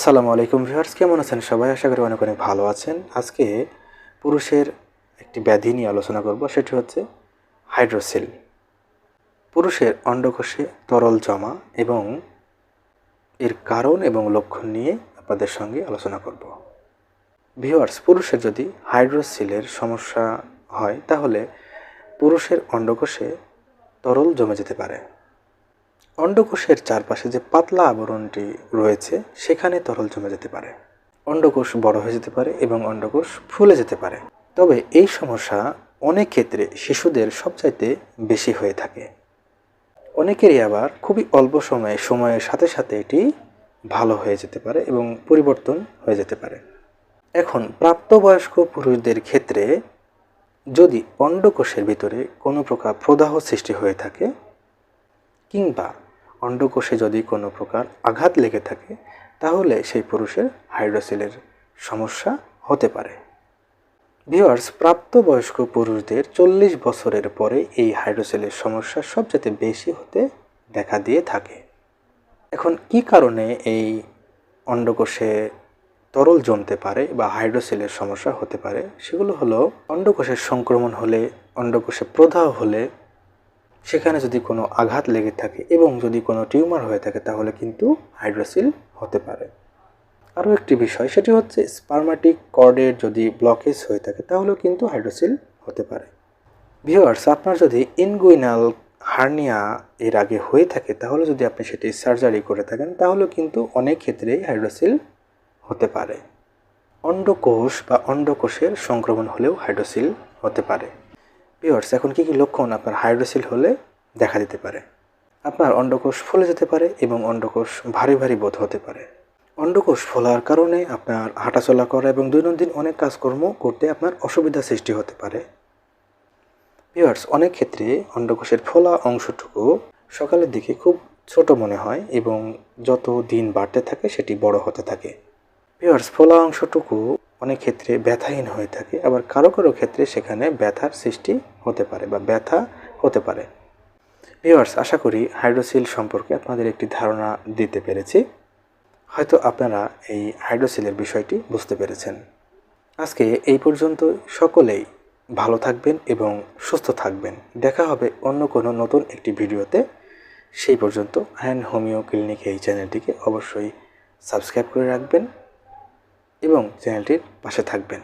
আসসালামু আলাইকুম ভিউয়ার্স, কেমন আছেন সবাই? আশা করি অনেক অনেক ভালো আছেন। আজকে পুরুষের একটি ব্যাধি নিয়ে আলোচনা করব, সেটি হচ্ছে হাইড্রোসিল। পুরুষের অন্ডকোষে তরল জমা এবং এর কারণ এবং লক্ষণ নিয়ে আপনাদের সঙ্গে আলোচনা করব। ভিউয়ার্স, পুরুষের যদি হাইড্রোসিলের সমস্যা হয়, তাহলে পুরুষের অন্ডকোষে তরল জমে যেতে পারে। অন্ডকোষের চারপাশে যে পাতলা আবরণটি রয়েছে, সেখানে তরল জমে যেতে পারে। অন্ডকোষ বড় হয়ে যেতে পারে এবং অন্ডকোষ ফুলে যেতে পারে। তবে এই সমস্যা অনেক ক্ষেত্রে শিশুদের সবচাইতে বেশি হয়ে থাকে। অনেকেরই আবার খুবই অল্প সময়ে, সময়ের সাথে সাথে এটি ভালো হয়ে যেতে পারে এবং পরিবর্তন হয়ে যেতে পারে। এখন প্রাপ্তবয়স্ক পুরুষদের ক্ষেত্রে যদি অন্ডকোষের ভিতরে কোনো প্রকার প্রদাহ সৃষ্টি হয়ে থাকে কিংবা অন্ডকোষে যদি কোনো প্রকার আঘাত লেগে থাকে, তাহলে সেই পুরুষের হাইড্রোসিলের সমস্যা হতে পারে। ভিওয়ার্স প্রাপ্তবয়স্ক পুরুষদের চল্লিশ বছরের পরে এই হাইড্রোসিলের সমস্যা সবচেয়ে বেশি হতে দেখা দিয়ে থাকে। এখন, কি কারণে এই অন্ডকোষে তরল জমতে পারে বা হাইড্রোসিলের সমস্যা হতে পারে? সেগুলো হলো, অন্ডকোষের সংক্রমণ হলে, অন্ডকোষে প্রদাহ হলে সেখানে যদি কোনো আঘাত লেগে থাকে এবং যদি কোনো টিউমার হয়ে থাকে, তাহলে কিন্তু হাইড্রোসিল হতে পারে। আরও একটি বিষয়, সেটি হচ্ছে স্পার্মাটিক কর্ডের যদি ব্লকেজ হয়ে থাকে, তাহলেও কিন্তু হাইড্রোসিল হতে পারে। ভিওয়ার্স আপনার যদি ইনগুইনাল হার্নিয়া এর আগে হয়ে থাকে, তাহলে যদি আপনি সেটি সার্জারি করে থাকেন, তাহলেও কিন্তু অনেক ক্ষেত্রেই হাইড্রোসিল হতে পারে। অন্ডকোষ বা অন্ডকোষের সংক্রমণ হলেও হাইড্রোসিল হতে পারে। ভিওয়ার্স এখন কী কী লক্ষণ আপনার হাইড্রোসিল হলে দেখা দিতে পারে? আপনার অন্ডকোষ ফুলে যেতে পারে এবং অন্ডকোষ ভারী ভারী বোধ হতে পারে। অন্ডকোষ ফোলার কারণে আপনার হাঁটাচলা করা এবং দৈনন্দিন অনেক কাজকর্ম করতে আপনার অসুবিধা সৃষ্টি হতে পারে। ভিওয়ার্স অনেক ক্ষেত্রে অন্ডকোষের ফোলা অংশটুকু সকালের দিকে খুব ছোট মনে হয় এবং যত দিন বাড়তে থাকে সেটি বড় হতে থাকে। ভিওয়ার্স ফোলা অংশটুকু অনেক ক্ষেত্রে ব্যথাহীন হয়ে থাকে। আবার কারও কারও ক্ষেত্রে সেখানে ব্যথার সৃষ্টি হতে পারে বা ব্যথা হতে পারে। ভিওয়ার্স আশা করি হাইড্রোসিল সম্পর্কে আপনাদের একটি ধারণা দিতে পেরেছি। হয়তো আপনারা এই হাইড্রোসিলের বিষয়টি বুঝতে পেরেছেন। আজকে এই পর্যন্ত সকলেই ভালো থাকবেন এবং সুস্থ থাকবেন। দেখা হবে অন্য কোনো নতুন একটি ভিডিওতে। সেই পর্যন্ত অ্যান্ড হোমিও ক্লিনিক এই চ্যানেলটিকে অবশ্যই সাবস্ক্রাইব করে রাখবেন। এবং চ্যানেলটির পাশে থাকবেন।